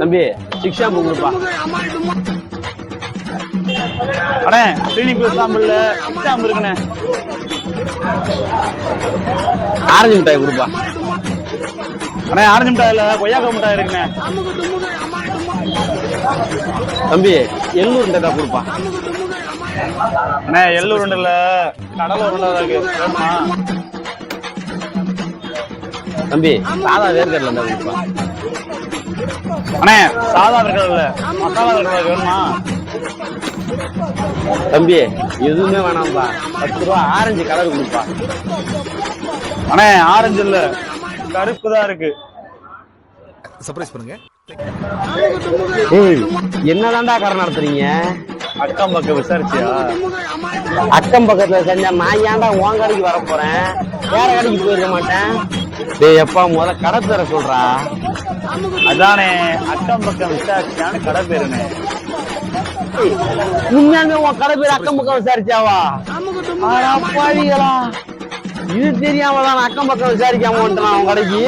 தம்பி சிக்ஷா ஷாம்பு கொடுப்பா அண்ணே கிளினிக் சாம்பிள்ல இருக்குண்ணே ஆரஞ்சு மிட்டாய் கொடுப்பா. அண்ணே ஆரஞ்சு மிட்டாயில கொய்யாக்கா மிட்டாய் இருக்குண்ணே. தம்பி எள்ளூர் மிட்டாய் தான் கொடுப்பா. அண்ணே எள்ளூர் உருண்டைல கடலை உருண்டை இருக்கு. தம்பி சாதா வேர்க்கடலை இருந்தா கொடுப்பா. அண்ணே சாதா இருக்கிறதுல மசாலா இருக்கிறது வேணுமா? தம்பி எதுவுமே வேணாம்ப்பா பத்து ரூபா ஆரஞ்சு கலர் கொடுப்பா. அண்ணே ஆரஞ்சு இல்ல. கருப்பு தான் இருக்கு. சர்ப்ரைஸ் பண்ணுங்க. என்னதான்டா கடை நடத்துறீங்க? அக்கம் பக்கம் விசாரிச்சியா? அக்கம் பக்கத்துல செஞ்சா நான் ஏன்டா உன் கடைக்கு வர போறேன்? வேற கடைக்கு போயிருக்க மாட்டேன்? டேய் எப்பா முத கடை தர சொல்றா. அதானே அக்கம் பக்கம் விசாரிச்சான்னு கடை ஏய், உண்மையாலுமே உன் கடை பேர் அக்கம் பக்கம் விசாரிச்சாவா? ஆனா பாவிகளா இது தெரியாம தான் அக்கம் பக்கம் விசாரிக்காம வந்துட்டேன் உன் கடைக்கு?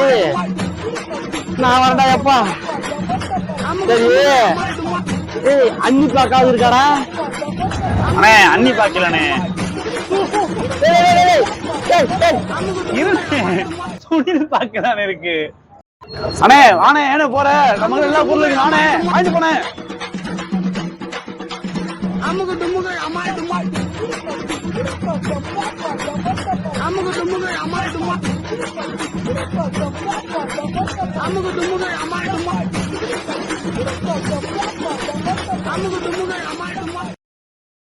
நான் வரடா எப்பா. சரி ஏய் அன்னி பாக்காவது இருக்காடா? அண்ணே அண்ணி பாக்கலண்ணே தானே இருக்கு. அண்ணே வாணே ஏனே போற. நம்ம எல்லா பொருளும் இருக்கு. நானே வாங்கிட்டு போனேன் அமுகு டுமுகு அமால் டுமால் அமுகு டுமுகு அமால் டுமால் அமுகு டுமுகு அமால் டுமால்